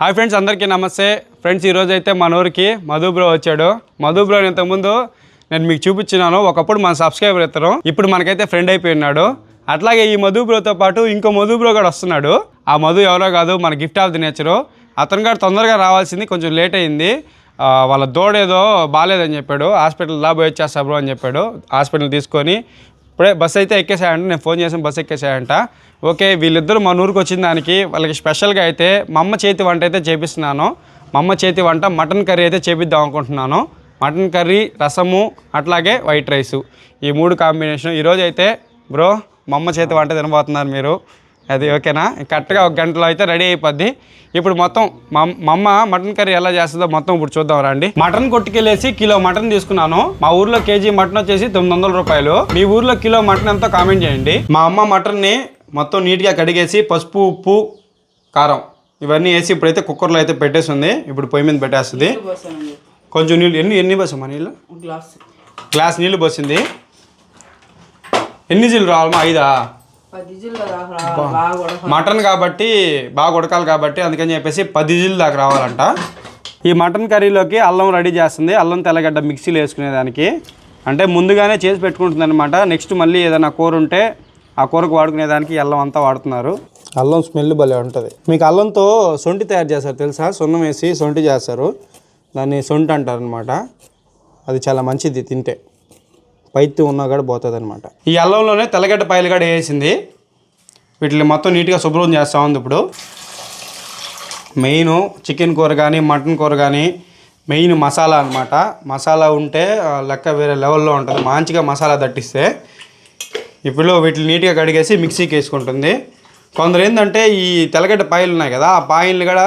Hi friends అందరికీ నమస్తే. Friends ఈరోజు అయితే మన ఊరికి మధు బ్రో వచ్చాడు. మధు బ్రో ఇంతకుముందు నేను మీకు చూపించినాను. ఒకప్పుడు మన సబ్స్క్రైబర్ ఇస్తారు ఇప్పుడు మనకైతే ఫ్రెండ్ అయిపోయి ఉన్నాడు. అట్లాగే ఈ మధు బ్రోతో పాటు ఇంకో మధు బ్రో కూడా వస్తున్నాడు. ఆ మధు ఎవరో కాదు మన గిఫ్ట్ ఆఫ్ ది నేచరు. అతను కూడా తొందరగా రావాల్సింది కొంచెం లేట్ అయింది. వాళ్ళ దోడేదో ఏదో బాగాలేదని చెప్పాడు. హాస్పిటల్ లా పోయి వచ్చేస్తా బ్రో అని చెప్పాడు. హాస్పిటల్ తీసుకొని ఇప్పుడే బస్ అయితే ఎక్కేసాయంట నేను ఫోన్ చేసిన బస్ ఎక్కేసాయంట ఓకే వీళ్ళిద్దరూ మన ఊరికి వచ్చిన దానికి వాళ్ళకి స్పెషల్గా అయితే మా అమ్మ చేతి వంట అయితే చేపిస్తున్నాను. మా అమ్మ చేతి వంట మటన్ కర్రీ అయితే చేపిద్దాం అనుకుంటున్నాను. మటన్ కర్రీ రసము అట్లాగే వైట్ రైసు. ఈ మూడు కాంబినేషన్. ఈరోజు అయితే బ్రో మా అమ్మ చేతి వంట తినబోతున్నారు మీరు. అది ఓకేనా? కరెక్ట్గా ఒక గంటలో అయితే రెడీ అయిపోద్ది. ఇప్పుడు మొత్తం మా అమ్మ మటన్ కర్రీ ఎలా చేస్తుందో మొత్తం ఇప్పుడు చూద్దాం రండి. మటన్ కొట్టుకెళ్ళేసి కిలో మటన్ తీసుకున్నాను. మా ఊర్లో కేజీ మటన్ వచ్చేసి తొమ్మిది వందల రూపాయలు. మీ ఊర్లో కిలో మటన్ ఎంతో కామెంట్ చేయండి. మా అమ్మ మటన్ని మొత్తం నీట్గా కడిగేసి పసుపు ఉప్పు కారం ఇవన్నీ వేసి ఇప్పుడైతే కుక్కర్లో అయితే పెట్టేస్తుంది ఇప్పుడు పొయ్యి మీద పెట్టేస్తుంది. కొంచెం నీళ్ళు ఎన్ని ఎన్ని పోసామా నీళ్ళు? గ్లాస్. గ్లాస్ నీళ్ళు పోసింది. ఎన్ని జీలు రావాలమ్మా? ఐదా? మటన్ కాబట్టి బాగా ఉడకాలి కాబట్టి అందుకని చెప్పేసి పది జిల్ దాకా రావాలంట. ఈ మటన్ కర్రీలోకి అల్లం రెడీ చేస్తుంది. అల్లం తెల్లగడ్డ మిక్సీలో వేసుకునేదానికి. అంటే ముందుగానే చేసి పెట్టుకుంటుంది అనమాట నెక్స్ట్ మళ్ళీ ఏదైనా కూర ఉంటే ఆ కూరకు వాడుకునేదానికి అల్లం అంతా వాడుతున్నారు. అల్లం స్మెల్ భలే ఉంటుంది. మీకు అల్లంతో సొంటి తయారు చేస్తారు తెలుసా? సున్నం వేసి సొంటి చేస్తారు. దాన్ని సొంటి అంటారు అనమాట అది చాలా మంచిది తింటే. పైత్తి ఉన్నా కూడా పోతుంది అనమాట ఈ అల్లంలోనే తెల్లగడ్డ పాయలు కూడా వేసింది. వీటిని మొత్తం నీట్గా శుభ్రం చేస్తూ ఉంది ఇప్పుడు. మెయిన్ చికెన్ కూర కానీ మటన్ కూర కానీ మెయిన్ మసాలా అనమాట మసాలా ఉంటే లెక్క వేరే లెవెల్లో ఉంటుంది. మంచిగా మసాలా దట్టిస్తే ఇప్పుడు వీటిని నీట్గా కడిగేసి మిక్సీకి వేసుకుంటుంది. కొందరు ఏంటంటే ఈ తెల్లగడ్డ పాయలు ఉన్నాయి కదా ఆ పాయల్ని కూడా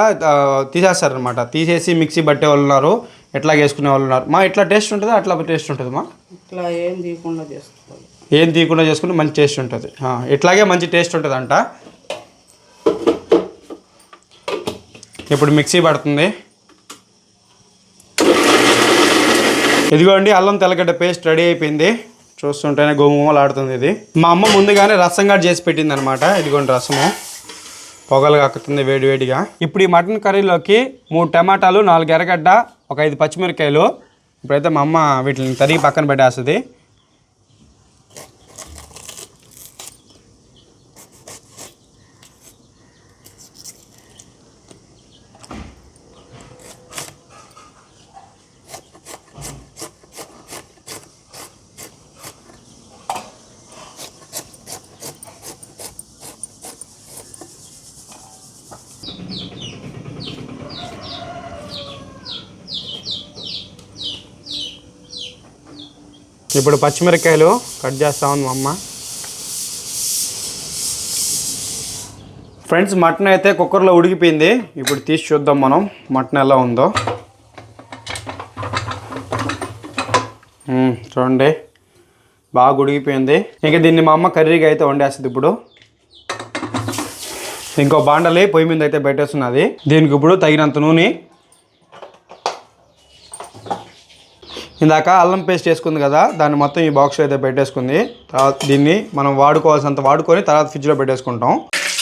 తీసేస్తారనమాట తీసేసి మిక్సీ పట్టే వాళ్ళు ఉన్నారు. ఎట్లా వేసుకునే వాళ్ళు ఉన్నారు? మా ఇట్లా టేస్ట్ ఉంటుందా? అట్లా టేస్ట్ ఉంటుంది మా ఇట్లా ఏం తీయకుండా చేసుకోవాలి. ఏం తీయకుండా చేసుకుంటే మంచి టేస్ట్ ఉంటుంది. ఇట్లాగే మంచి టేస్ట్ ఉంటుంది అంట ఇప్పుడు మిక్సీ పడుతుంది. ఇదిగోండి అల్లం తెల్లగడ్డ పేస్ట్ రెడీ అయిపోయింది. చూస్తుంటేనే గోమూమలాడుతుంది ఇది. మా అమ్మ ముందుగానే రసం కూడా చేసి పెట్టింది అనమాట ఇదిగోండి రసము. పొగలు కక్కుతుంది వేడి వేడిగా. ఇప్పుడు ఈ మటన్ కర్రీలోకి మూడు టమాటాలు నాలుగు ఎర్రగడ్డ ఒక ఐదు పచ్చిమిరకాయలు ఇప్పుడైతే మా అమ్మ వీటిని తరిగి పక్కన పెట్టేస్తుంది. ఇప్పుడు పచ్చిమిరకాయలు కట్ చేస్తా ఉంది మా అమ్మ. ఫ్రెండ్స్ మటన్ అయితే కుక్కర్లో ఉడికిపోయింది. ఇప్పుడు తీసి చూద్దాం మనం మటన్ ఎలా ఉందో. చూడండి. బాగా ఉడికిపోయింది. ఇంకా దీన్ని మా అమ్మ కర్రీగా అయితే వండేస్తుంది ఇప్పుడు. ఇంకో బాండలి పొయ్యి మీద అయితే పెట్టేస్తున్నది. దీనికి ఇప్పుడు తగినంత నూనె ఇందాక అల్లం పేస్ట్ వేసుకుంది కదా దాన్ని మొత్తం ఈ బాక్స్లో అయితే పెట్టేసుకుంది. తర్వాత దీన్ని మనం వాడుకోవాల్సినంత వాడుకొని తర్వాత ఫ్రిడ్జ్లో పెట్టేసుకుంటాం.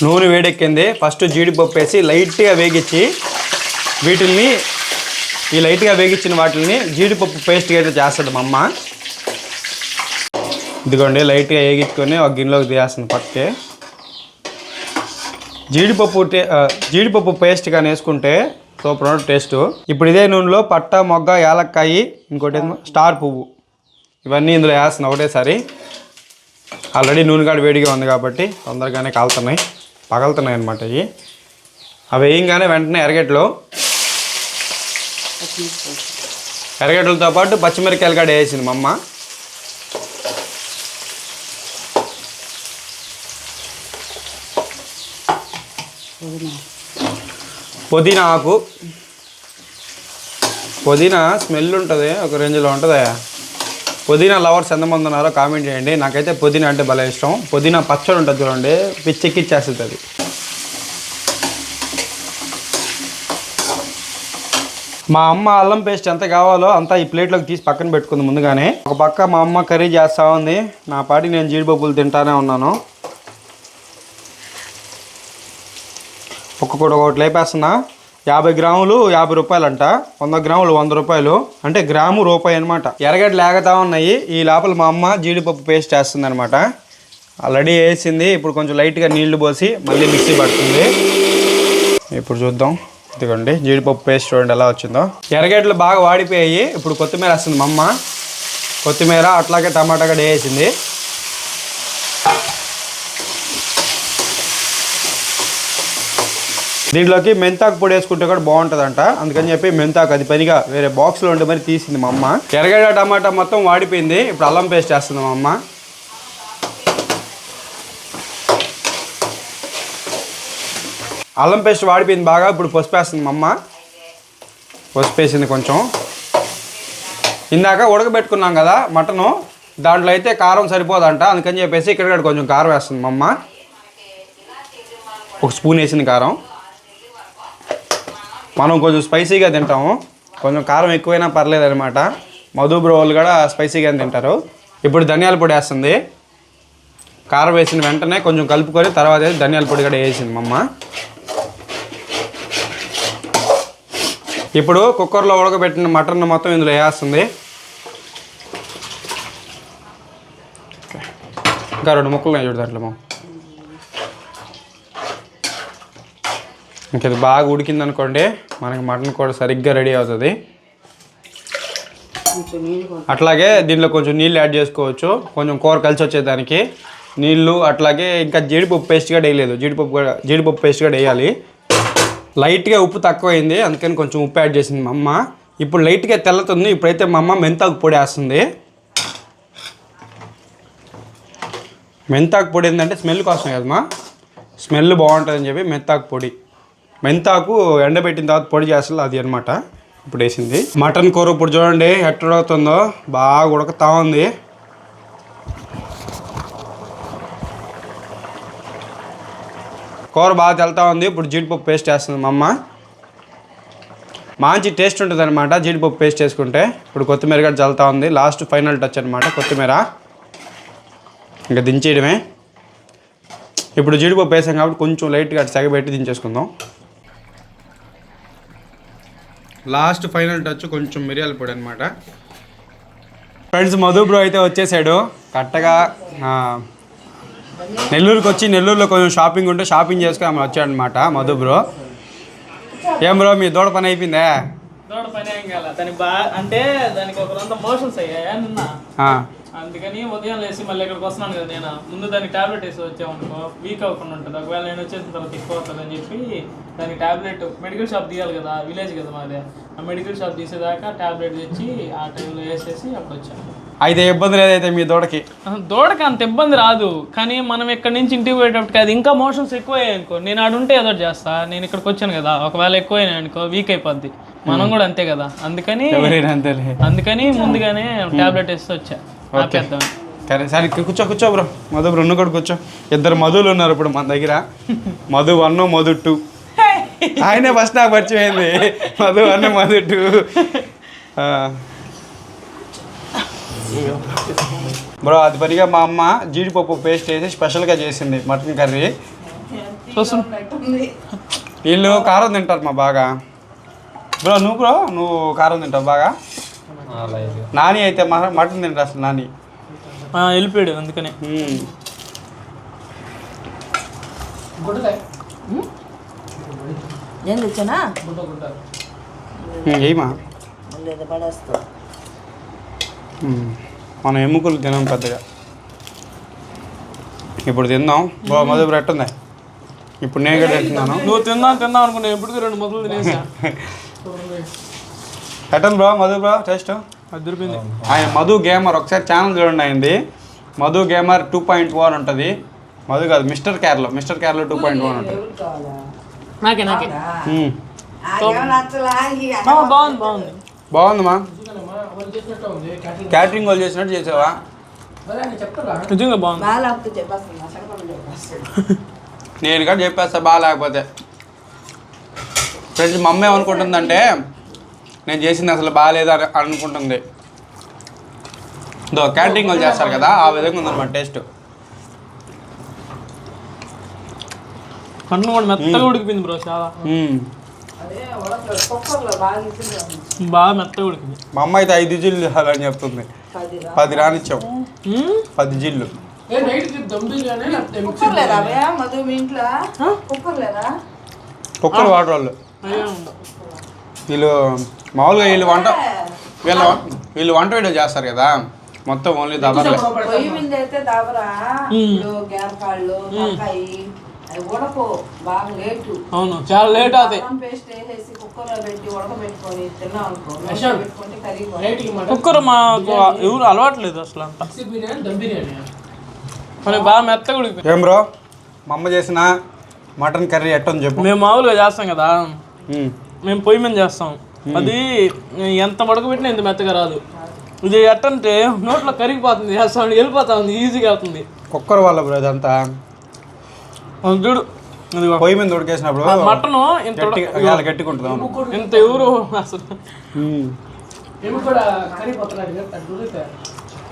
నూనె వేడెక్కింది. ఫస్ట్ జీడిపప్పు వేసి లైట్గా వేగించి వీటిల్ని ఈ లైట్గా వేగించిన వాటిని జీడిపప్పు పేస్ట్గా అయితే చేస్తుంది మా అమ్మ. ఇదిగోండి లైట్గా వేగించుకొని ఒక గిన్నెలోకి తీసేస్తుంది పక్కకి. జీడిపప్పు టే జీడిపప్పు పేస్ట్ కానీ వేసుకుంటే సూపర్ ఉంటుంది టేస్ట్. ఇప్పుడు ఇదే నూనెలో పట్ట మొగ్గ యాలక్కాయి ఇంకోటి స్టార్ పువ్వు. ఇవన్నీ ఇందులో వేస్తుంది ఒకటేసారి. ఆల్రెడీ నూనె కాడ వేడిగా ఉంది కాబట్టి తొందరగానే కాలుతున్నాయి. పగలుతున్నాయి అనమాట ఇవి. అవి వేయంగానే వెంటనే ఎరగట్లో ఎరగడ్డలతో పాటు పచ్చిమిరకాయలు కూడా వేసింది మా అమ్మ. పుదీనా ఆకు. పుదీనా స్మెల్ ఉంటుంది ఒక రేంజ్లో ఉంటుందా పుదీనా లవర్స్ ఎంతమంది ఉన్నారో కామెంట్ చేయండి. నాకైతే పుదీనా అంటే భలే ఇష్టం. పుదీనా పచ్చడి ఉంటుంది చూడండి పిచ్చెక్కిచ్చేస్తుంది అది మా అమ్మ అల్లం పేస్ట్ ఎంత కావాలో అంతా ఈ ప్లేట్లోకి తీసి పక్కన పెట్టుకుంది ముందుగానే. ఒక పక్క మా అమ్మ కర్రీ చేస్తూ ఉంది. నా పాటి నేను జీడిపప్పులు తింటానే ఉన్నాను. ఒక్కొక్కటి ఒకటి లేపేస్తున్నా. యాభై గ్రాములు యాభై రూపాయలు అంట వంద గ్రాములు వంద రూపాయలు. అంటే గ్రాము రూపాయి అనమాట ఎరగడ్డ లేగతా ఉన్నాయి. ఈ లోపల మా అమ్మ జీడిపప్పు పేస్ట్ వేస్తుంది అనమాట ఆల్రెడీ వేసింది. ఇప్పుడు కొంచెం లైట్గా నీళ్ళు పోసి మళ్ళీ మిక్సీ పడుతుంది. ఇప్పుడు చూద్దాం. ఇదిగోండి. జీడిపప్పు పేస్ట్ చూడండి ఎలా వచ్చిందో. ఎరగడ్డలు బాగా వాడిపోయాయి. ఇప్పుడు కొత్తిమీర వేస్తుంది మా అమ్మ. కొత్తిమీర అట్లాగే టమాటా కూడా వేసింది. దీంట్లోకి మెంతాకు పొడి వేసుకుంటే కూడా బాగుంటుందంట. అందుకని చెప్పి మెంతాకు అది పనిగా వేరే బాక్స్లో ఉండి మరి తీసింది మా అమ్మ. ఎరగడ టమాటా మొత్తం వాడిపోయింది. ఇప్పుడు అల్లం పేస్ట్ వేస్తుంది మా అమ్మ. అల్లం పేస్ట్ వాడిపోయింది బాగా. ఇప్పుడు పసుపు వేస్తుంది మా అమ్మ. పసుపు వేసింది కొంచెం. ఇందాక ఉడకబెట్టుకున్నాం కదా మటను. దాంట్లో అయితే కారం సరిపోదంట. అందుకని చెప్పేసి ఇక్కడ కొంచెం కారం వేస్తుంది మా అమ్మ. ఒక స్పూన్ వేసింది కారం. మనం కొంచెం స్పైసీగా తింటాము. కొంచెం కారం ఎక్కువైనా పర్లేదు అనమాట మధు బ్రోలు వాళ్ళు కూడా స్పైసీగా తింటారు. ఇప్పుడు ధనియాల పొడి వేస్తుంది. కారం వేసిన వెంటనే కొంచెం కలుపుకొని తర్వాత ధనియాల పొడి కూడా వేసింది మమ్మ ఇప్పుడు కుక్కర్లో ఉడకబెట్టిన మటన్ మొత్తం ఇందులో వేస్తుంది. ఇంకా రెండు ముక్కలు ఉన్నాయి చూడు దాంట్లో ఇంక ఇది బాగా ఉడికింది అనుకోండి మనకి మటన్ కూడా సరిగ్గా రెడీ అవుతుంది. అట్లాగే దీంట్లో కొంచెం నీళ్ళు యాడ్ చేసుకోవచ్చు. కొంచెం కూర కలిసి వచ్చేదానికి నీళ్ళు అట్లాగే ఇంకా జీడిపప్పు పేస్ట్ కూడా వేయలేదు. జీడిపప్పు కూడా జీడిపప్పు పేస్ట్ కూడా వేయాలి. లైట్గా ఉప్పు తక్కువైంది అందుకని కొంచెం ఉప్పు యాడ్ చేసింది మా అమ్మ. ఇప్పుడు లైట్గా తెల్లతుంది ఇప్పుడైతే మా అమ్మ మెంతాకు పొడి వేస్తుంది. మెంతాకు పొడి ఏంటంటే స్మెల్ కోసం కదమ్మా. స్మెల్ బాగుంటుందని చెప్పి మెంతాకు పొడి. మెంతాకు ఎండబెట్టిన తర్వాత పొడి చేస్తుంది అది అనమాట ఇప్పుడు వేసింది. మటన్ కూర ఇప్పుడు చూడండి ఎట్లా ఉడుకుతుందో బాగా ఉడకతా ఉంది. కూర బాగా తెల్తా ఉంది. ఇప్పుడు జీడిపప్పు పేస్ట్ వేస్తుంది మా అమ్మ. మంచి టేస్ట్ ఉంటుంది అనమాట జీడిపప్పు పేస్ట్ వేసుకుంటే ఇప్పుడు కొత్తిమీర కూడా చల్లుతా ఉంది. లాస్ట్ ఫైనల్ టచ్ అనమాట కొత్తిమీర. ఇంకా దించేయడమే. ఇప్పుడు జీడిపప్పు వేసాం కాబట్టి కొంచెం లైట్గా సెగబెట్టి దించేసుకుందాం. లాస్ట్ ఫైనల్ టచ్ కొంచెం మిరియాల పొడి అనమాట ఫ్రెండ్స్ మధు బ్రో అయితే వచ్చేసాడు. కరెక్ట్గా నెల్లూరుకి వచ్చి నెల్లూరులో కొంచెం షాపింగ్ ఉంటే షాపింగ్ చేసుకుని వచ్చాడనమాట మధు బ్రో. ఏం బ్రో మీ దూడ పని అయిపోయిందా? దూడ పని ఏం కాల. దానికి బాగా అంటే దానికి ఒక రెండు మోషన్స్ అయ్యాయా నిన్న? అందుకని ఉదయం లేచి మళ్ళీ ఇక్కడికి వస్తున్నాను కదా నేను. ముందు దానికి టాబ్లెట్ వేసి వచ్చామనుకో వీక్ అవ్వకుండా ఉంటుంది. ఒకవేళ నేను వచ్చేసిన తర్వాత ఎక్కువ అవుతుంది అని చెప్పి దానికి టాబ్లెట్ మెడికల్ షాప్ తీయాలి కదా విలేజ్ కదా మాది. ఆ మెడికల్ షాప్ తీసేదాకా టాబ్లెట్ తెచ్చి ఆ టైంలో వేసేసి అప్పుడు వచ్చాను. అయితే ఇబ్బంది లేదైతే మీ దూడకి? దూడకి అంత ఇబ్బంది రాదు. కానీ మనం ఇక్కడ నుంచి ఇంటికి పోయేటప్పటికి అది ఇంకా మోషన్స్ ఎక్కువయ్యాయి అనుకో నేను ఆడ ఉంటే ఏదో చేస్తా. నేను ఇక్కడికి వచ్చాను కదా ఒకవేళ ఎక్కువైనాయి అనుకో వీక్ అయిపోద్ది. మనం కూడా అంతే కదా. అందుకని అందుకని ముందుగానే టాబ్లెట్ వేసి వచ్చా. ఆపేద్దాం సరే సరే కూర్చో కూర్చో బ్రో. మధు బ్రో కూడా కూర్చో. ఇద్దరు మధులు ఉన్నారు ఇప్పుడు మన దగ్గర. Madhu one Madhu two. ఆయనే ఫస్ట్ నాకు పరిచయం అయింది. Madhu one Madhu two. Bro అది పనిగా మా అమ్మ జీడిపప్పు పేస్ట్ వేసి స్పెషల్గా చేసింది మటన్ కర్రీ. వీళ్ళు కారం తింటారు మా బాగా. బ్రో నువ్వు బ్రో నువ్వు కారం తింటావు బాగా? నాని అయితే మటన్ తింటా అసలు నాని. ఆ, వెళ్ళిపోయాడు అందుకనే. తెచ్చానా? ఏమా. మనం ఎముకలు తినం పెద్దగా. ఇప్పుడు తిందాం. మధు బ్రెట్ ఉంది ఇప్పుడు నేను కూడా తింటున్నాను. నువ్వు తిందాం తిందాం అనుకున్నా ఎప్పటికీ రెండు మొదలు తినేసా. ఎట్టండి బ్రో మధు బ్రో టేస్ట్ అదిరిపోయింది ఆయన మధు గేమర్ ఒకసారి ఛానల్ చూడండి అయింది Madhu gamer two point one ఉంటుంది. మధు కాదు మిస్టర్ కేర్లో మిస్టర్ కేర్లో టూ పాయింట్ వన్ ఉంటుంది. నాకే నాకే. మ్మ్. ఆ, బాగుంది బాగుంది. బాగుందమ్మా. క్యాటరింగ్ వాళ్ళు చేసినట్టు చేసావా? నిజంగా బాగుంది. నేను కూడా చెప్పేస్తా బాగా లేకపోతే ఫ్రెండ్స్ మా అమ్మ ఏమనుకుంటుందంటే నేను చేసింది అసలు బాగాలేదు అని అనుకుంటుంది. దో క్యాటరింగ్ వాళ్ళు చేస్తారు కదా ఆ విధంగా ఉందన్నమాట టేస్ట్. కన్ను కూడా మెత్తగా ఉడికిపోయింది బ్రో చాలా. బాగా మెత్తగా ఉడికింది. మా అమ్మ అయితే ఐదు జిల్లు అని చెప్తుంది. పది రానిచ్చాం. పది జిల్లు. కుక్కర్ లేదా అభయ మధు మీ ఇంట్లో? కుక్కర్ లేదా కుక్కర్ వాటర్ వాళ్ళు. అయ్యో. వీళ్ళు మామూలుగా వీళ్ళు వంట వీళ్ళ వీళ్ళు వంట వీడియో చేస్తారు కదా. మొత్తం ఓన్లీ దాదాపు పొయ్యి మీద అయితే దాబరా? ఇప్పుడు గేరకాళ్ళు తలకాయి అవి ఉడకో బాగా లేటు. అవును చాలా లేట్ అవుతాయి. అల్లం పేస్ట్ వేసేసి కుక్కర్లో పెట్టి ఉడకబెట్టుకొని తిన్నాం అనుకో పెట్టుకుంటే కరిగి కుక్కర్ మాకు ఎవరు అలవాట్లేదు అసలు అంత. మరి బాగా మెత్తగా ఉడికిపోయింది. ఏం బ్రో? మా అమ్మ చేసిన మటన్ కర్రీ ఎట్టని చెప్పు. మేము మామూలుగా చేస్తాం కదా. మేము. పొయ్యి మీద చేస్తాం. అది ఎంత ఉడకబెట్టినా ఇంత మెత్తగా రాదు. ఇది ఎట్టంటే నోట్లో కరిగిపోతుంది చేస్తాం వెళ్ళిపోతా ఉంది ఈజీగా అవుతుంది. కుక్కర్ వాళ్ళ బ్రో ఇదంతా చూడు. పొయ్యి మీద ఉడికేసినప్పుడు మటన్ ఇంత గట్టిగా ఇంత ఎవరు అసలు.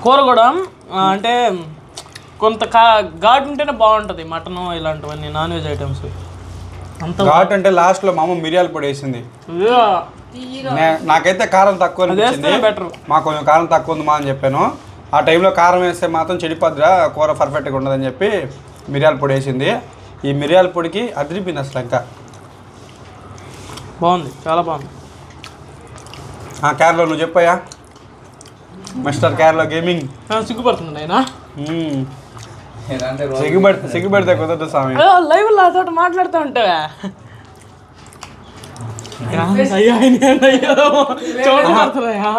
కూర కూడా అంటే కొంత కా ఘాటు ఉంటేనే బాగుంటుంది మటన్ ఇలాంటివన్నీ నాన్ వెజ్ ఐటమ్స్ ఘాట్ అంటే లాస్ట్లో మా అమ్మ మిరియాల పొడి వేసింది. నాకైతే కారం తక్కువ అది అనిపించింది. వేస్తేనే బెటర్ మా కొంచెం కారం తక్కువ ఉంది మా అని చెప్పాను. ఆ టైంలో కారం వేస్తే మాత్రం చెడిపోద్దిరా కూర పర్ఫెక్ట్గా ఉండదని చెప్పి మిరియాల పొడి వేసింది. ఈ మిరియాల పొడికి అదిరిపోయింది అసలు ఇంకా. బాగుంది చాలా బాగుంది. ఆ క్యార్లో నువ్వు చెప్పాయా మిస్టర్ క్యార్లో గేమింగ్ సిగ్గుపడుతుంది ఆయన సిగ్గుపడితే సిగ్గుపడితే కుదరదు స్వామి. లైవ్లో అతోటి మాట్లాడుతూ ఉంటావా? అయ్యా చూడబడుతున్నాయా